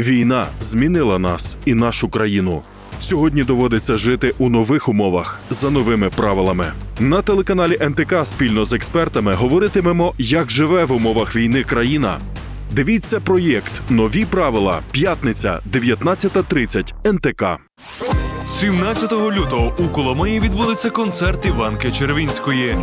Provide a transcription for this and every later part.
Війна змінила нас і нашу країну. Сьогодні доводиться жити у нових умовах за новими правилами. На телеканалі НТК спільно з експертами говоритимемо, як живе в умовах війни країна. Дивіться проєкт Нові правила. П'ятниця, 19.30 НТК. 17 лютого у Коломиї відбудеться концерт Іванки Червінської.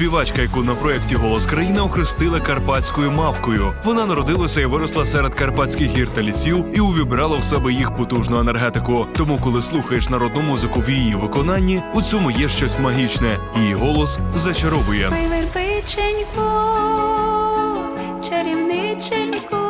Співачка, яку на проєкті Голос країни охрестили карпатською мавкою. Вона народилася і виросла серед карпатських гір та лісів і увібрала в себе їх потужну енергетику. Тому, коли слухаєш народну музику в її виконанні, у цьому є щось магічне. Її голос зачаровує. Верпиченько, чарівниченько,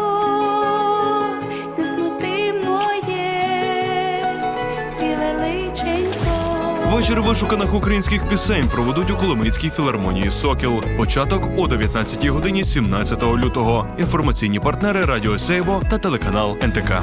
Вечір вишуканих українських пісень проведуть у Коломийській філармонії Сокіл. Початок о 19 годині 17 лютого. Інформаційні партнери Радіо Сейво та телеканал НТК.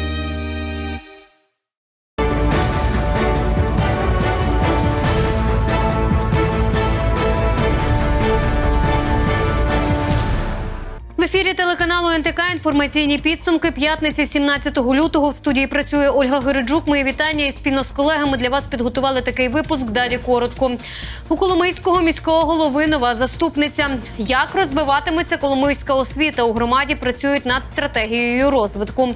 Телеканалу НТК інформаційні підсумки п'ятниці 17 лютого. В студії працює Ольга Гереджук. Мої вітання і спільно з колегами для вас підготували такий випуск. Далі коротко. У Коломийського міського голови нова заступниця. Як розвиватиметься Коломийська освіта? У громаді працюють над стратегією розвитку.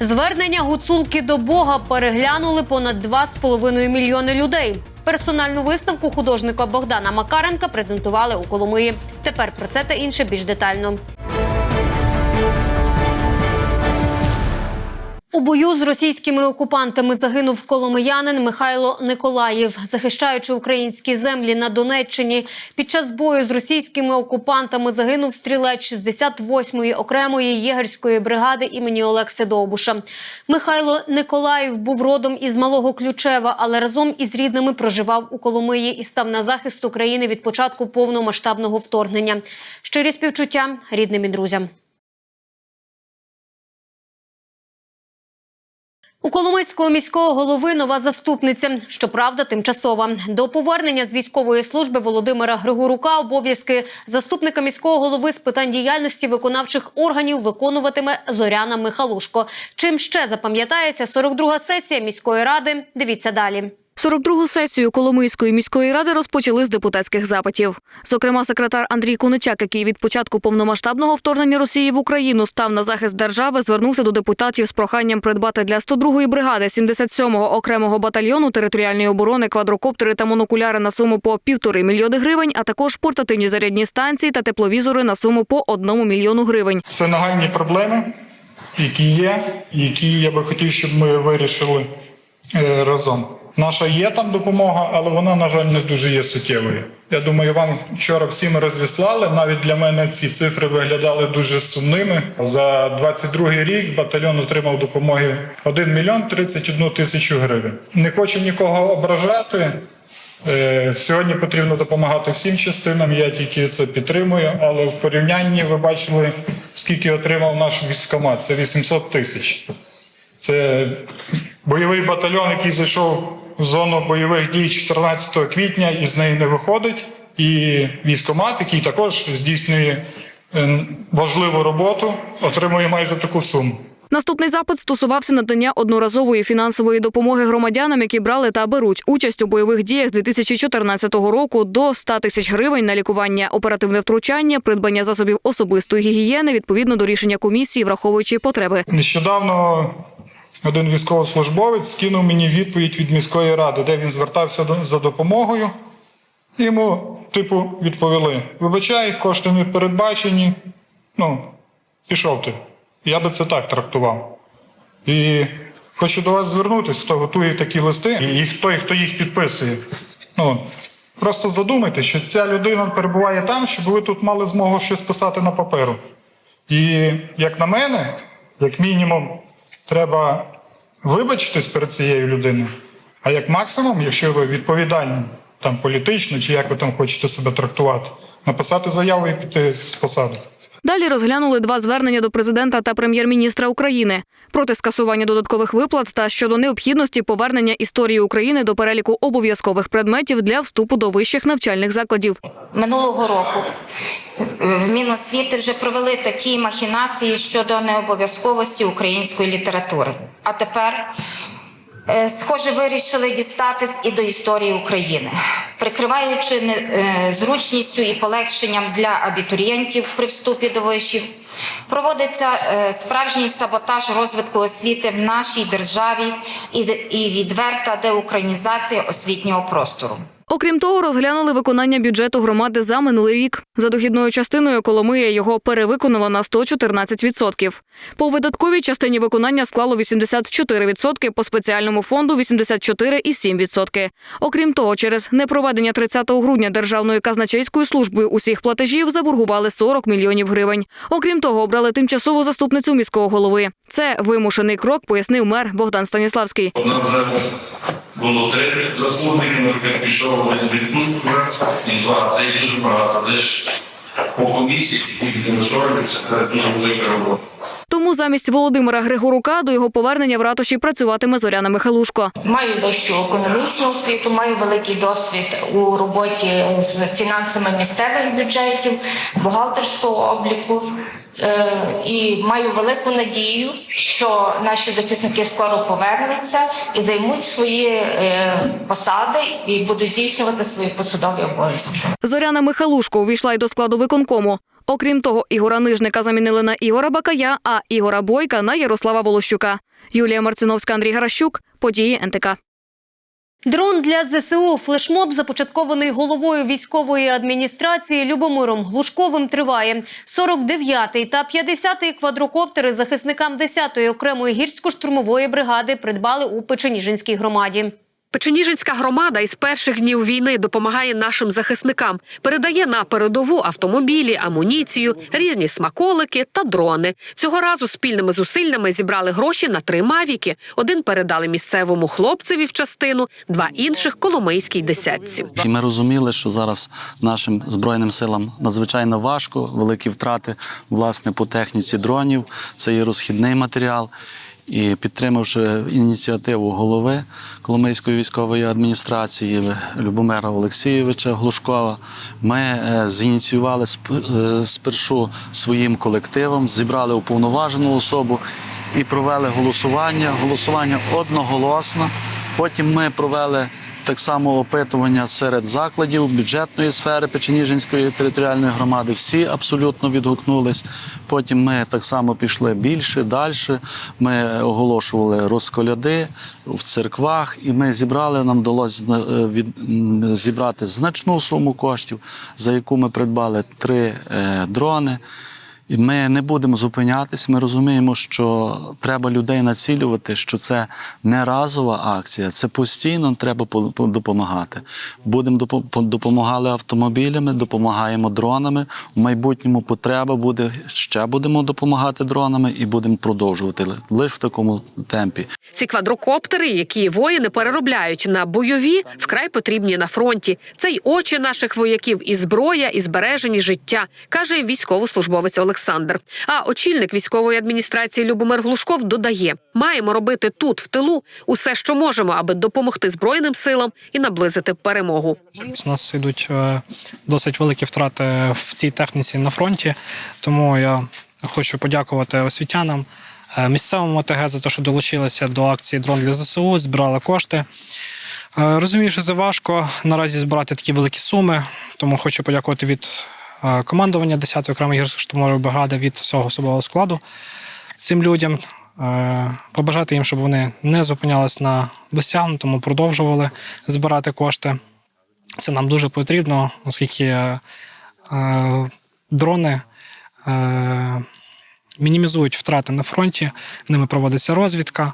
Звернення гуцулки до Бога переглянули понад 2,5 мільйони людей. Персональну виставку художника Богдана Макаренка презентували у Коломиї. Тепер про це та інше більш детально. У бою з російськими окупантами загинув коломиянин Михайло Николаєв, захищаючи українські землі на Донеччині. Під час бою з російськими окупантами загинув стрілець 68-ї окремої єгерської бригади імені Олекси Довбуша. Михайло Николаєв був родом із малого Ключева, але разом із рідними проживав у Коломиї і став на захист України від початку повномасштабного вторгнення. Щирі співчуття рідним і друзям. У Коломийського міського голови нова заступниця, щоправда, тимчасова. До повернення з військової служби Володимира Григорука обов'язки заступника міського голови з питань діяльності виконавчих органів виконуватиме Зоряна Михалушко. Чим ще запам'ятається 42-га сесія міської ради? Дивіться далі. 42-гу сесію Коломийської міської ради розпочали з депутатських запитів. Зокрема, секретар Андрій Куничак, який від початку повномасштабного вторгнення Росії в Україну став на захист держави, звернувся до депутатів з проханням придбати для 102-ї бригади 77-го окремого батальйону територіальної оборони квадрокоптери та монокуляри на суму по півтори мільйони гривень, а також портативні зарядні станції та тепловізори на суму по одному мільйону гривень. Це нагальні проблеми, які є, які я би хотів, щоб ми вирішили е, разом. Наша є там допомога, але вона, на жаль, не дуже є суттєвою. Я думаю, вам вчора всім розіслали. Навіть для мене ці цифри виглядали дуже сумними. За 22 рік батальйон отримав допомоги 1 мільйон 31 тисячу гривень. Не хочу нікого ображати. Е, Сьогодні потрібно допомагати всім частинам. Я тільки це підтримую. Але в порівнянні ви бачили, скільки отримав наш військкомат. Це 800 тисяч. Це бойовий батальйон, який зайшов в зону бойових дій 14 квітня і з неї не виходить. І військкомат, який також здійснює е, важливу роботу, отримує майже таку суму. Наступний запит стосувався надання одноразової фінансової допомоги громадянам, які брали та беруть участь у бойових діях 2014 року до 100 тисяч гривень на лікування, оперативне втручання, придбання засобів особистої гігієни відповідно до рішення комісії, враховуючи потреби. Нещодавно один військовослужбовець скинув мені відповідь від міської ради, де він звертався за допомогою. Йому, типу, відповіли: вибачай, кошти не передбачені. Ну, пішов ти. Я би це так трактував. І хочу до вас звернутися, хто готує такі листи, і їх- той, хто їх підписує. Ну, просто задумайте, що ця людина перебуває там, щоб ви тут мали змогу щось писати на паперу. І як на мене, як мінімум, треба вибачитись перед цією людиною, А як максимум, якщо ви відповідальні там політично чи як ви там хочете себе трактувати, написати заяву і піти з посади. Далі розглянули два звернення до президента та прем'єр-міністра України проти скасування додаткових виплат та щодо необхідності повернення історії України до переліку обов'язкових предметів для вступу до вищих навчальних закладів. Минулого року в Міносвіти вже провели такі махінації щодо необов'язковості української літератури. А тепер, схоже, вирішили дістатись і до історії України, прикриваючи е, зручністю і полегшенням для абітурієнтів при вступі до вишів. Проводиться е, справжній саботаж розвитку освіти в нашій державі і відверта деукраїнізація освітнього простору. Окрім того, розглянули виконання бюджету громади за минулий рік. За дохідною частиною Коломия його перевиконала на 114%. По видатковій частині виконання склало 84%, по спеціальному фонду 84,7%. Окрім того, через непроведення 30 грудня Державною казначейською службою усіх платежів заборгували 40 мільйонів гривень. Окрім того, обрали тимчасову заступницю міського голови. Це вимушений крок, пояснив мер Богдан Станіславський. У зараз було три заступники, наприклад, пішов один відпустку і. Це дуже багато. Лише по комісії, які відмежовуються, це дуже велика робота. Тому замість Володимира Григорука до його повернення в ратуші працюватиме Зоряна Михалушко. Маю вищу економічну освіту, маю великий досвід у роботі з фінансами місцевих бюджетів, бухгалтерського обліку. Е, І маю велику надію, що наші захисники скоро повернуться і займуть свої е, посади і будуть здійснювати свої посадові обов'язки. Зоряна Михалушко увійшла й до складу виконкому. Окрім того, Ігора Нижника замінили на Ігора Бакая, а Ігора Бойка на Ярослава Волощука. Юлія Марциновська, Андрій Гаращук. Події НТК. Дрон для ЗСУ флешмоб, започаткований головою військової адміністрації Любомиром Глушковим, триває. 49-й та 50-й квадрокоптери захисникам 10-ї окремої гірсько-штурмової бригади придбали у Печеніжинській громаді. Печеніжинська громада із перших днів війни допомагає нашим захисникам, передає на передову автомобілі, амуніцію, різні смаколики та дрони. Цього разу спільними зусиллями зібрали гроші на три мавіки. Один передали місцевому хлопцеві в частину, два інших коломийській десятці. І ми розуміли, що зараз нашим збройним силам надзвичайно важко, великі втрати власне по техніці дронів. Це є розхідний матеріал. І підтримавши ініціативу голови Коломийської військової адміністрації Любомира Олексійовича Глушкова, ми е, зініціювали е, спершу своїм колективом, зібрали уповноважену особу і провели голосування. Голосування одноголосно. Потім ми провели так само опитування серед закладів бюджетної сфери Печеніжинської територіальної громади. Всі абсолютно відгукнулись. Потім ми так само пішли більше, далі. Ми оголошували розколяди в церквах, і ми зібрали. Нам вдалося е, зібрати значну суму коштів, за яку ми придбали три е, дрони. І ми не будемо зупинятись. Ми розуміємо, що треба людей націлювати, що це не разова акція, це постійно треба по- по- допомагати. Будемо допомагали автомобілями, допомагаємо дронами. У майбутньому потреба буде ще будемо допомагати дронами і будемо продовжувати лише в такому темпі. Ці квадрокоптери, які воїни переробляють на бойові, вкрай потрібні на фронті. Це й очі наших вояків, і зброя, і збережені життя, каже військовослужбовець Олександр. А очільник військової адміністрації Любомир Глушков додає: маємо робити тут, в тилу, усе, що можемо, аби допомогти збройним силам і наблизити перемогу. У нас йдуть е, досить великі втрати в цій техніці на фронті, тому я хочу подякувати освітянам, е, місцевому ОТГ за те, що долучилися до акції Дрон для ЗСУ, збирали кошти. Е, Розумію, що це важко наразі збирати такі великі суми, тому хочу подякувати від командування 10-ї окремої гірсько-штурмової бригади від всього особового складу цим людям. е, Побажати їм, щоб вони не зупинялись на досягнутому, продовжували збирати кошти. Це нам дуже потрібно, оскільки е, е, дрони е, мінімізують втрати на фронті, ними проводиться розвідка,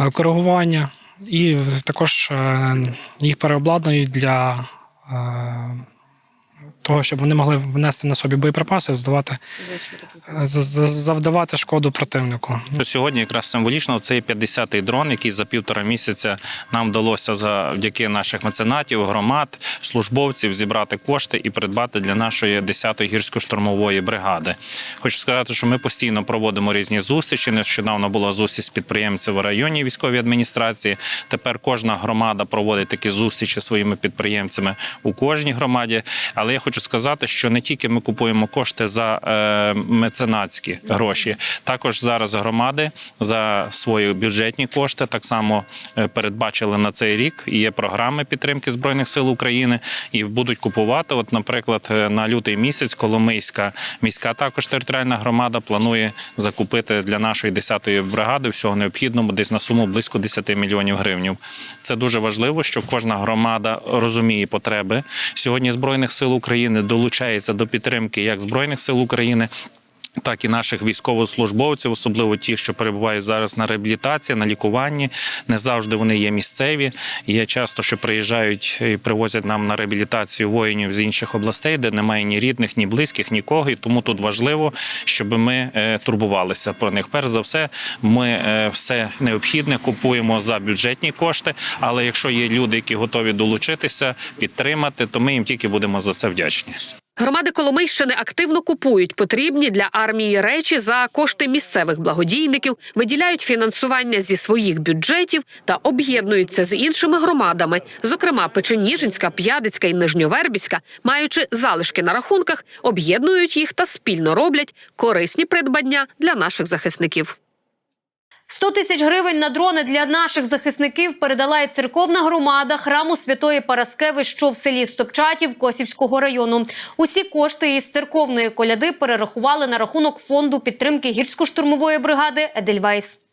е, коригування, і також е, їх переобладнують для е, того, щоб вони могли внести на собі боєприпаси, здавати, завдавати шкоду противнику. Сьогодні якраз символічно цей 50-й дрон, який за півтора місяця нам вдалося завдяки наших меценатів, громад, службовців зібрати кошти і придбати для нашої 10-ї гірсько-штурмової бригади. Хочу сказати, що ми постійно проводимо різні зустрічі. Нещодавно була зустріч з підприємців в районній військовій адміністрації. Тепер кожна громада проводить такі зустрічі своїми підприємцями у кожній громаді. Але я хочу сказати, що не тільки ми купуємо кошти за е, меценатські гроші, також зараз громади за свої бюджетні кошти так само е, передбачили на цей рік. Є програми підтримки збройних сил України і будуть купувати. От, наприклад, е, на лютий місяць Коломийська міська також територіальна громада планує закупити для нашої 10-ї бригади всього необхідного десь на суму близько 10 мільйонів гривень. Це дуже важливо, що кожна громада розуміє потреби сьогодні збройних сил України, долучається до підтримки як збройних сил України. Так і наших військовослужбовців, особливо ті, що перебувають зараз на реабілітації, на лікуванні. Не завжди вони є місцеві. Є часто, що приїжджають і привозять нам на реабілітацію воїнів з інших областей, де немає ні рідних, ні близьких, нікого. І тому тут важливо, щоб ми е, турбувалися про них. Перш за все, ми е, все необхідне купуємо за бюджетні кошти. Але якщо є люди, які готові долучитися, підтримати, то ми їм тільки будемо за це вдячні. Громади Коломийщини активно купують потрібні для армії речі за кошти місцевих благодійників, виділяють фінансування зі своїх бюджетів та об'єднуються з іншими громадами, зокрема Печеніжинська, П'ядицька і Нижньовербіська, маючи залишки на рахунках, об'єднують їх та спільно роблять корисні придбання для наших захисників. 100 тисяч гривень на дрони для наших захисників передала і церковна громада храму Святої Параскеви, що в селі Стопчатів Косівського району. Усі кошти із церковної коляди перерахували на рахунок фонду підтримки гірсько-штурмової бригади Едельвейс.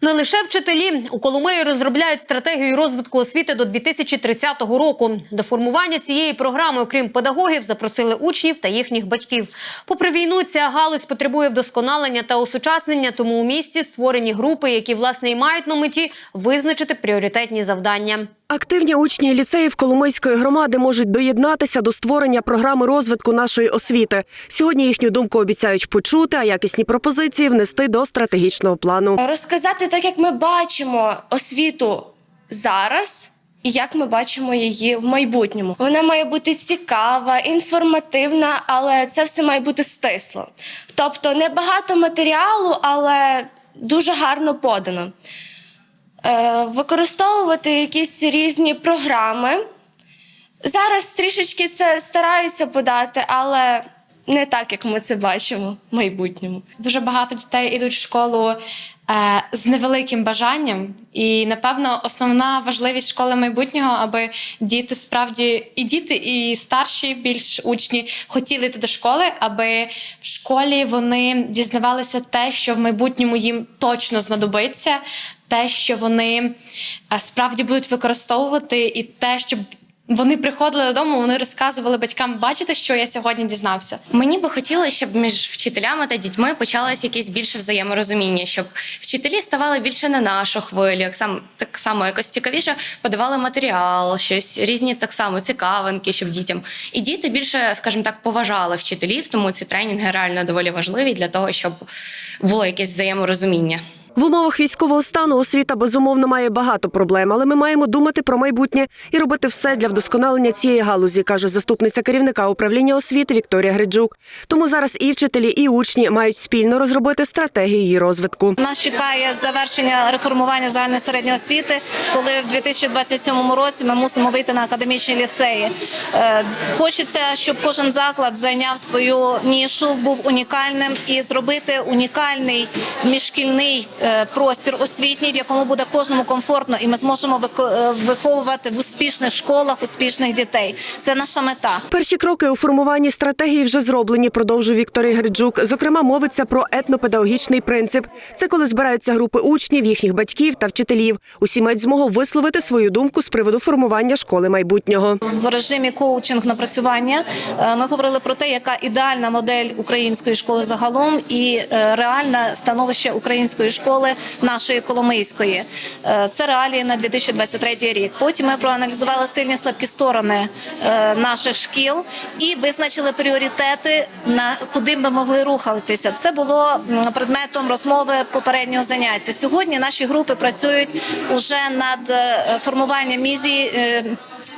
Не лише вчителі у Коломиї розробляють стратегію розвитку освіти до 2030 року. До формування цієї програми, окрім педагогів, запросили учнів та їхніх батьків. Попри війну, ця галузь потребує вдосконалення та осучаснення, тому у місті створені групи, які власне і мають на меті визначити пріоритетні завдання. Активні учні ліцеїв Коломийської громади можуть доєднатися до створення програми розвитку нашої освіти. Сьогодні їхню думку обіцяють почути, а якісні пропозиції внести до стратегічного плану. Розказати так, як ми бачимо освіту зараз. І як ми бачимо її в майбутньому, вона має бути цікава, інформативна, але це все має бути стисло. Тобто не багато матеріалу, але дуже гарно подано. Е, використовувати якісь різні програми. Зараз трішечки це стараються подати, але не так, як ми це бачимо в майбутньому. Дуже багато дітей йдуть в школу е, з невеликим бажанням, і напевно основна важливість школи майбутнього, аби діти справді і діти, і старші більш учні хотіли йти до школи, аби в школі вони дізнавалися те, що в майбутньому їм точно знадобиться, те, що вони е, справді будуть використовувати, і те, щоб вони приходили додому, вони розказували батькам, бачите, що я сьогодні дізнався. Мені би хотілося, щоб між вчителями та дітьми почалось якесь більше взаєморозуміння, щоб вчителі ставали більше на нашу хвилю, як сам так само якось цікавіше подавали матеріал, щось різні так само цікавинки, щоб дітям і діти більше, скажімо так, поважали вчителів. Тому ці тренінги реально доволі важливі для того, щоб було якесь взаєморозуміння. В умовах військового стану освіта безумовно має багато проблем, але ми маємо думати про майбутнє і робити все для вдосконалення цієї галузі, каже заступниця керівника управління освіти Вікторія Гриджук. Тому зараз і вчителі, і учні мають спільно розробити стратегії її розвитку. Нас чекає завершення реформування загальної середньої освіти, коли в 2027 році ми мусимо вийти на академічні ліцеї. Е, Хочеться, щоб кожен заклад зайняв свою нішу, був унікальним і зробити унікальний міжшкільний простір освітній, в якому буде кожному комфортно, і ми зможемо е, виховувати в успішних школах успішних дітей. Це наша мета. Перші кроки у формуванні стратегії вже зроблені, продовжує Вікторія Гриджук. Зокрема, мовиться про етнопедагогічний принцип. Це коли збираються групи учнів, їхніх батьків та вчителів. Усі мають змогу висловити свою думку з приводу формування школи майбутнього. в режимі коучинг напрацювання е, ми говорили про те, яка ідеальна модель української школи загалом і е, реальне становище української школи школи нашої Коломийської. Е, Це реалії на 2023 рік. Потім ми проаналізували сильні слабкі сторони е, наших шкіл і визначили пріоритети на куди ми могли рухатися. Це було предметом розмови попереднього заняття. Сьогодні наші групи працюють уже над е, формуванням мізії.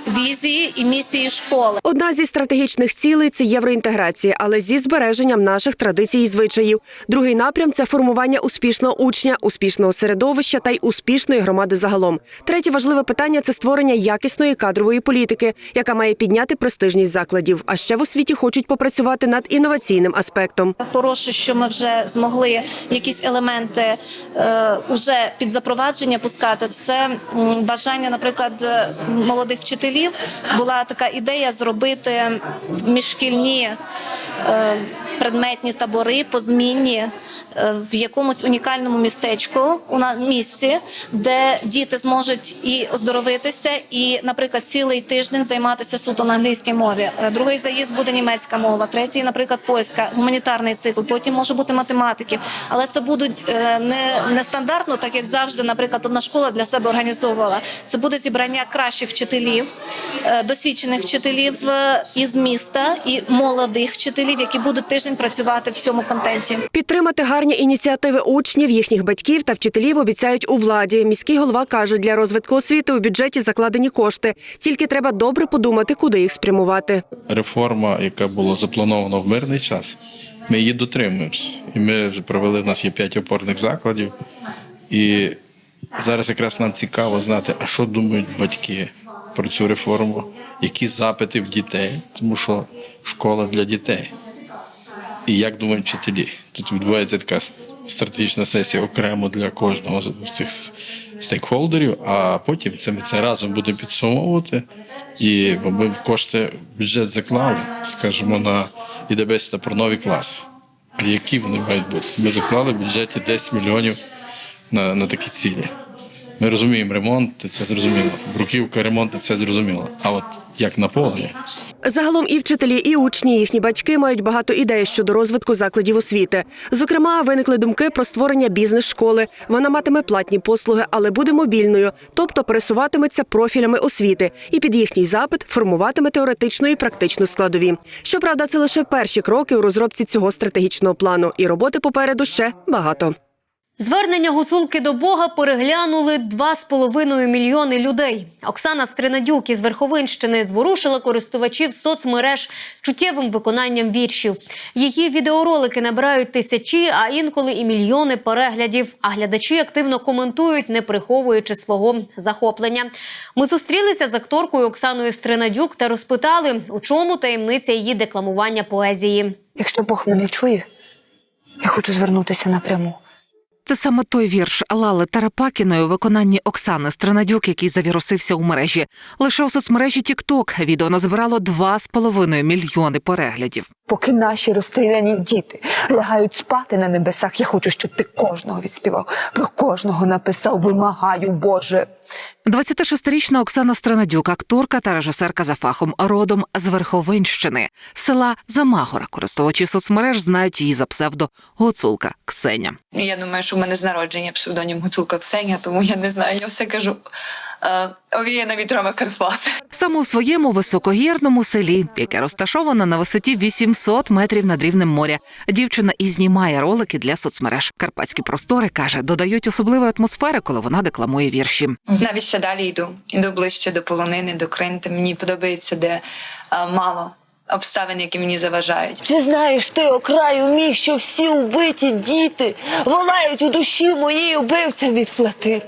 Візії і місії школи Одна зі стратегічних цілей це євроінтеграція, але зі збереженням наших традицій і звичаїв. Другий напрям це формування успішного учня, успішного середовища та й успішної громади загалом. Третє важливе питання це створення якісної кадрової політики, яка має підняти престижність закладів. А ще в освіті хочуть попрацювати над інноваційним аспектом. Хороше, що ми вже змогли якісь елементи е, уже під запровадження пускати. Це бажання, наприклад, молодих вчителів. Була така ідея зробити міжшкільні е, предметні табори позмінні. Е, В якомусь унікальному містечку у місці, де діти зможуть і оздоровитися, і, наприклад, цілий тиждень займатися суто на англійській мові. Е, Другий заїзд буде німецька мова, третій, наприклад, польська, гуманітарний цикл. Потім може бути математики. Але це будуть е, не, не стандартно, так як завжди, наприклад, одна школа для себе організовувала. Це буде зібрання кращих вчителів, досвідчених вчителів із міста і молодих вчителів, які будуть тиждень працювати в цьому контенті. Підтримати гарні ініціативи учнів, їхніх батьків та вчителів обіцяють у владі. Міський голова каже, для розвитку освіти у бюджеті закладені кошти. Тільки треба добре подумати, куди їх спрямувати. реформа, яка була запланована в мирний час, ми її дотримуємося. І ми провели, у нас є п'ять опорних закладів. І зараз якраз нам цікаво знати, а що думають батьки про цю реформу, які запити в дітей, тому що школа для дітей. І як думають вчителі? Тут відбувається така стратегічна сесія окремо для кожного з цих стейкхолдерів, а потім це ми це разом будемо підсумовувати. І ми в кошти бюджет заклали, скажімо, на ІДБС та про нові класи. Які вони мають бути? Ми заклали в бюджеті 10 мільйонів на, на такі цілі. Ми розуміємо ремонт, це зрозуміло. Бруківка, ремонт це зрозуміло. А от як наповнення? Загалом і вчителі, і учні, їхні батьки мають багато ідей щодо розвитку закладів освіти. Зокрема, виникли думки про створення бізнес-школи. Вона матиме платні послуги, але буде мобільною, тобто пересуватиметься профілями освіти, і під їхній запит формуватиме теоретичну і практичну складові. Щоправда, це лише перші кроки у розробці цього стратегічного плану, і роботи попереду ще багато. Звернення гуцулки до Бога переглянули 2,5 мільйони людей. Оксана Стринадюк із Верховинщини зворушила користувачів соцмереж чуттєвим виконанням віршів. Її відеоролики набирають тисячі, а інколи і мільйони переглядів. А глядачі активно коментують, не приховуючи свого захоплення. Ми зустрілися з акторкою Оксаною Стринадюк та розпитали, у чому таємниця її декламування поезії. Якщо Бог мене чує, я хочу звернутися напряму. Це саме той вірш Лали Тарапакіної у виконанні Оксани Странадюк, який завірусився у мережі. Лише у соцмережі TikTok відео назбирало 2,5 мільйони переглядів. Поки наші розстріляні діти лягають спати на небесах, я хочу, щоб ти кожного відспівав, про кожного написав, вимагаю, Боже. 26-річна Оксана Странадюк, акторка та режисерка за фахом, родом з Верховинщини, села Замагора. Користувачі соцмереж знають її за псевдо Гуцулка Ксеня. Я думаю, що в мене з народження псевдонім Гуцулка Ксеня, тому я не знаю, я все кажу овіяна вітрами Карпат. Саме у своєму високогірному селі, яке розташоване на висоті 800 метрів над рівнем моря, дівчина і знімає ролики для соцмереж. Карпатські простори каже, додають особливої атмосфери, коли вона декламує вірші. Навіть ще далі йду. Іду ближче до полонини, до Кринти. Мені подобається, де е, мало обставин, які мені заважають. Чи знаєш ти, о краю мій, що всі убиті діти волають у душі моїй убивцям відплатити?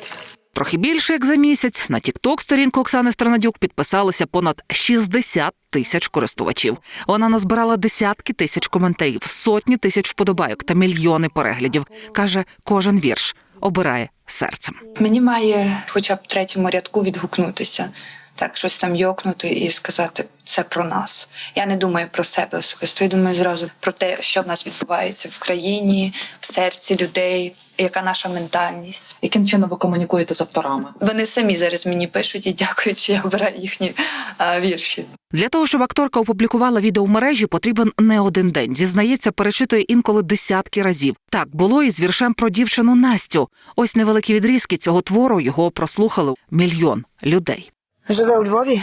Трохи більше як за місяць на тікток сторінку Оксани Странадюк підписалися понад 60 тисяч користувачів. Вона назбирала десятки тисяч коментарів, сотні тисяч вподобайок та мільйони переглядів. каже, кожен вірш обирає серцем. Мені має хоча б третьому рядку відгукнутися. Так щось там йокнути і сказати це про нас. Я не думаю про себе особисто. Я думаю зразу про те, що в нас відбувається в країні, в серці людей, яка наша ментальність. Яким чином ви комунікуєте з авторами? Вони самі зараз мені пишуть і дякують, що я обираю їхні а, вірші. Для того, щоб акторка опублікувала відео в мережі, потрібен не один день. Зізнається, перечитує інколи десятки разів. Так було і з віршем про дівчину Настю. Ось невеликі відрізки цього твору його прослухали мільйон людей. Живе у Львові,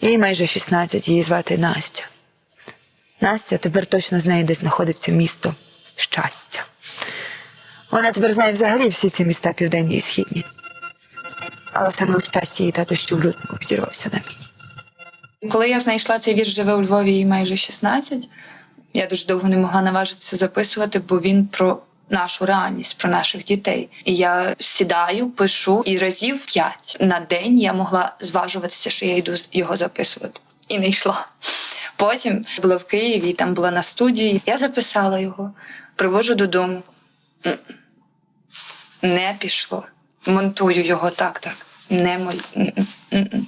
їй майже 16, її звати Настя. Настя тепер точно знає, де знаходиться місто щастя. Вона тепер знає взагалі всі ці міста південні і східні. Але саме у щасті її тато ще в лютому підірвався на міні. Коли я знайшла цей вірш живе у Львові їй майже 16, я дуже довго не могла наважитися записувати, бо він про нашу реальність, про наших дітей. І я сідаю, пишу, і разів п'ять на день я могла зважуватися, що я йду його записувати. І не йшла. Потім була в Києві, там була на студії. Я записала його, привожу додому. Не пішло. Монтую його так, так. Не мой.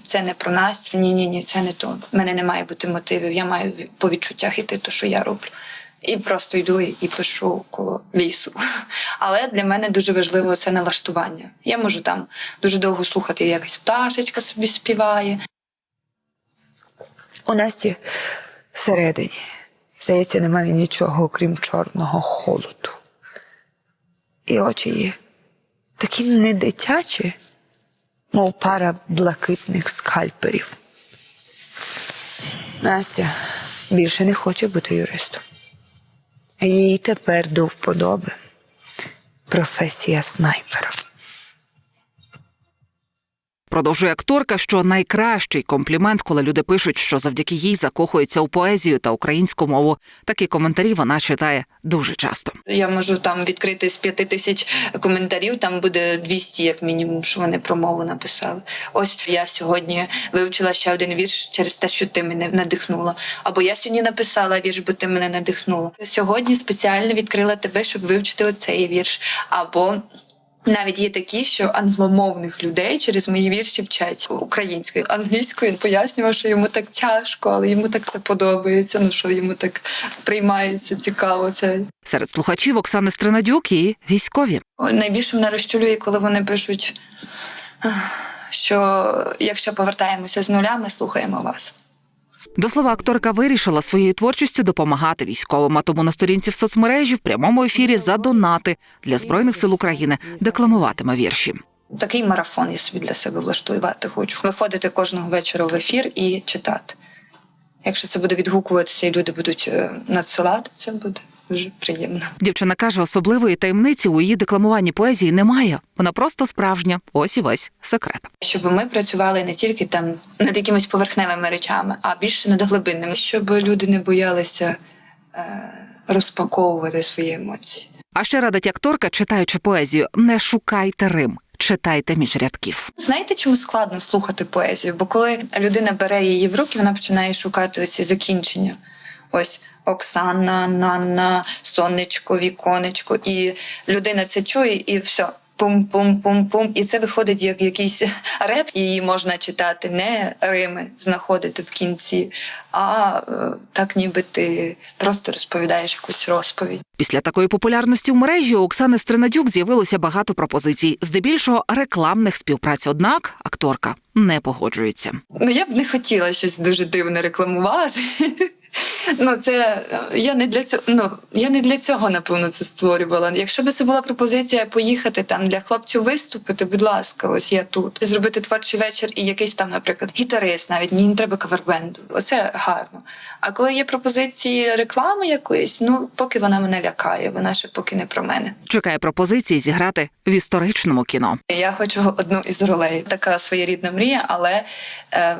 Це не про Настю. Ні, ні, ні, це не то. У мене не має бути мотивів. Я маю по відчуттях іти, то, що я роблю. І просто йду і пишу коло лісу. Але для мене дуже важливо це налаштування. Я можу там дуже довго слухати, якась пташечка собі співає. У Насті всередині, здається, немає нічого, окрім чорного холоду. І очі її такі не дитячі, мов пара блакитних скальперів. Настя більше не хоче бути юристом. Їй тепер до вподоби професія снайпера. Продовжує акторка, що найкращий комплімент, коли люди пишуть, що завдяки їй закохуються у поезію та українську мову. Такі коментарі вона читає дуже часто. Я можу там відкрити з п'яти тисяч коментарів, там буде 200 як мінімум, що вони про мову написали. Ось я сьогодні вивчила ще один вірш через те, що ти мене надихнула. Або я сьогодні написала вірш, бо ти мене надихнула. Сьогодні спеціально відкрила тебе, щоб вивчити оцей вірш. Або навіть є такі, що англомовних людей через мої вірші вчать українською, англійською. Він пояснював, що йому так тяжко, але йому так все подобається. Ну що йому так сприймається цікаво. Це Серед слухачів Оксани Стринадюк і військові. найбільше мене розчулює, коли вони пишуть, що якщо повертаємося з нуля, ми слухаємо вас. До слова, акторка вирішила своєю творчістю допомагати військовим. А тому на сторінці в соцмережі в прямому ефірі за донати для збройних сил України декламуватиме вірші. Такий марафон я собі для себе влаштувати хочу. Виходити кожного вечора в ефір і читати. Якщо це буде відгукуватися і люди будуть е, надсилати, це буде дуже приємно. Дівчина каже, особливої таємниці у її декламуванні поезії немає. Вона просто справжня. Ось і весь секрет. Щоб ми працювали не тільки там над якимись поверхневими речами, а більше над глибинними, щоб люди не боялися е, розпаковувати свої емоції. А ще радить акторка, читаючи поезію, не шукайте рим, читайте між рядків. Знаєте, чому складно слухати поезію? Бо коли людина бере її в руки, вона починає шукати оці закінчення. Ось Оксана, Нанна, сонечко, віконечко. І людина це чує, і все. Пум-пум-пум-пум. І це виходить як якийсь реп, її можна читати не рими, знаходити в кінці, а е, так ніби ти просто розповідаєш якусь розповідь. Після такої популярності в мережі у Оксани Стринадюк з'явилося багато пропозицій, здебільшого рекламних співпраць. Однак акторка не погоджується. Ну, я б не хотіла щось дуже дивне рекламувати. Ну, це е, я не для цього. Ну я не для цього напевно це створювала. Якщо б це була пропозиція поїхати там для хлопців виступити, будь ласка, ось я тут. Зробити творчий вечір і якийсь там, наприклад, гітарист, навіть мені не треба кавербенду. Оце гарно. А коли є пропозиції реклами якоїсь, ну поки вона мене лякає, вона ще поки не про мене. Чекає пропозиції зіграти в історичному кіно. Я хочу одну із ролей. Така своєрідна мрія, але е,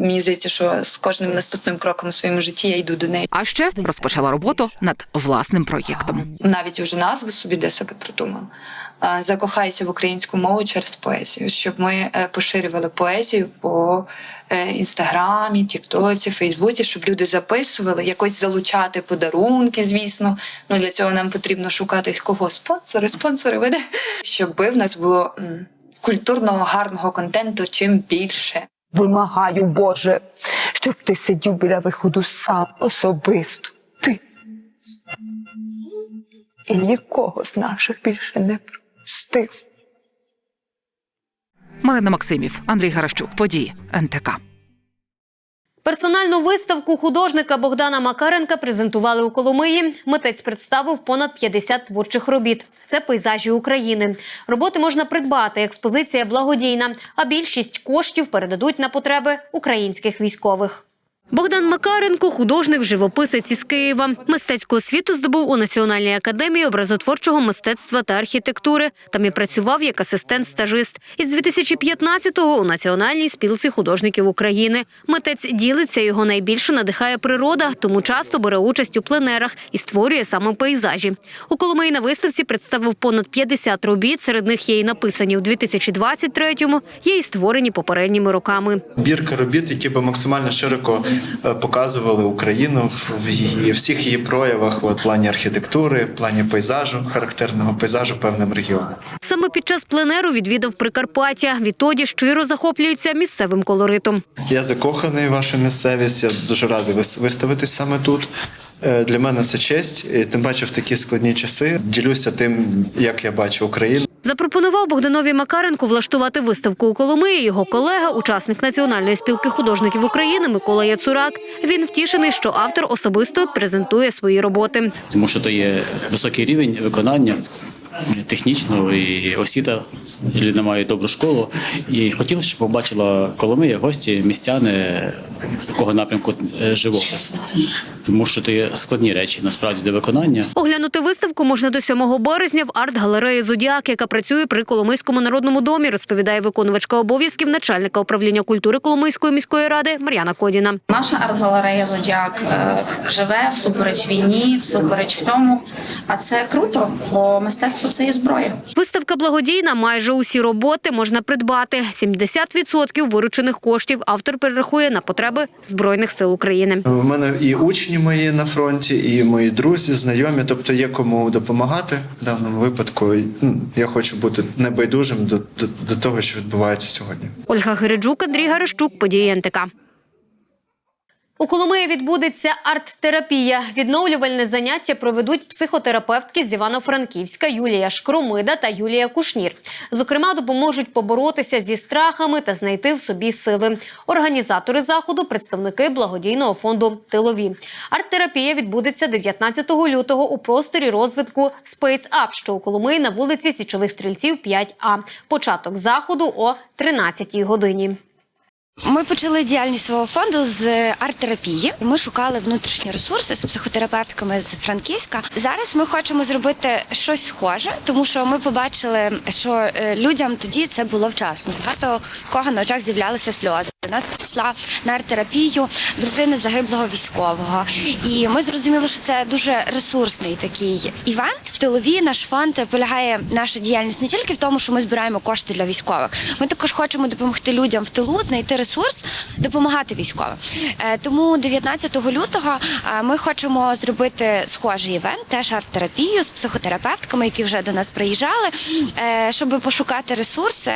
мені здається, що з кожним наступним кроком у своєму житті я йду до неї. А ще розпочала роботу над власним проєктом. Навіть уже назву собі для себе придумала. Закохайся в українську мову через поезію, щоб ми е, поширювали поезію по е, інстаграмі, Тіктоці, Фейсбуці, щоб люди записували, якось залучати подарунки, звісно. Ну для цього нам потрібно шукати кого спонсори, спонсори веде, щоб в нас було культурного гарного контенту чим більше. Вимагаю, Боже, щоб ти сидів біля виходу сам особисто. Ти. І нікого з наших більше не пропустив. Марина Максимів, Андрій Гаращук. Події НТК. Персональну виставку художника Богдана Макаренка презентували у Коломиї. Митець представив понад 50 творчих робіт. Це пейзажі України. Роботи можна придбати. Експозиція благодійна, а більшість коштів передадуть на потреби українських військових. Богдан Макаренко художник, живописець із Києва. Мистецьку освіту здобув у Національній академії образотворчого мистецтва та архітектури. Там і працював як асистент-стажист. Із 2015-го у Національній спілці художників України. Митець ділиться, його найбільше надихає природа, тому часто бере участь у пленерах і створює саме пейзажі. У Коломиї на виставці представив понад 50 робіт. Серед них є і написані у 2023-му, є і створені попередніми роками. Бірка робіт, які би максимально широко показували Україну в, її в всіх її проявах, у в плані архітектури, в плані пейзажу, характерного пейзажу певним регіонам. Саме під час пленеру відвідав Прикарпаття. Відтоді щиро захоплюється місцевим колоритом. Я закоханий в вашу місцевість. Я дуже радий вис- виставитись саме тут. Е, Для мене це честь, і тим паче в такі складні часи ділюся тим, як я бачу Україну. Запропонував Богданові Макаренку влаштувати виставку у Коломиї. Його колега, учасник Національної спілки художників України Микола Яцурак. Він втішений, що автор особисто презентує свої роботи. тому що то є високий рівень виконання. Технічно і освіта людина має добру школу. І хотілося, щоб побачила Коломия, гості, містяни такого напрямку е, живопис. Тому що то є складні речі насправді для виконання. Оглянути виставку можна до 7 березня в арт-галереї Зодіак, яка працює при Коломийському народному домі, розповідає виконувачка обов'язків начальника управління культури Коломийської міської ради Мар'яна Кодіна. Наша арт-галерея Зодіак е, живе всупереч війні, всупереч всьому. А це круто, бо мистецтво це є зброя. Виставка благодійна. Майже усі роботи можна придбати. 70% виручених коштів автор перерахує на потреби збройних сил України. У мене і учні мої на фронті, і мої друзі, знайомі, тобто є кому допомагати в даному випадку. Ну, Я хочу бути небайдужим до, до, до того, що відбувається сьогодні. Ольга Гириджук, Андрій Гарещук, події НТК. У Коломиї відбудеться арт-терапія. Відновлювальне заняття проведуть психотерапевтки з Івано-Франківська Юлія Шкромида та Юлія Кушнір. Зокрема, допоможуть поборотися зі страхами та знайти в собі сили. Організатори заходу представники благодійного фонду Тилові. Арт-терапія відбудеться 19 лютого у просторі розвитку Space Up, що у Коломиї на вулиці Січових стрільців 5А. Початок заходу о 13 годині. Ми почали діяльність свого фонду з арт-терапії. Ми шукали внутрішні ресурси з психотерапевтками з Франківська. Зараз ми хочемо зробити щось схоже, тому що ми побачили, що е, людям тоді це було вчасно. Багато в кого на очах з'являлися сльози. Нас прийшла на арт-терапію дружина загиблого військового, і ми зрозуміли, що це дуже ресурсний такий івент. Тилові наш фонд полягає наша діяльність не тільки в тому, що ми збираємо кошти для військових. Ми також хочемо допомогти людям в тилу знайти ресурс, допомагати військовим. Е, Тому 19 лютого е, ми хочемо зробити схожий івент, теж арт-терапію з психотерапевтками, які вже до нас приїжджали, е, щоб пошукати ресурси,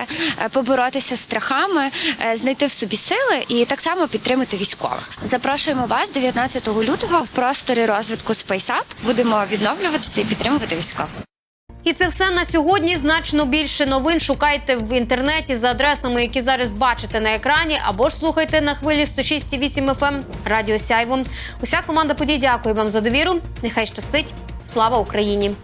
поборотися з страхами, знайти в собі сили і так само підтримати військових. Запрошуємо вас 19 лютого в просторі розвитку Space Up. Будемо відновлюватися і підтримувати військових. І це все на сьогодні. Значно більше новин шукайте в інтернеті за адресами, які зараз бачите на екрані, або ж слухайте на хвилі 106,8 FM Радіо Сяйво. Уся команда подій дякую вам за довіру. Нехай щастить. Слава Україні!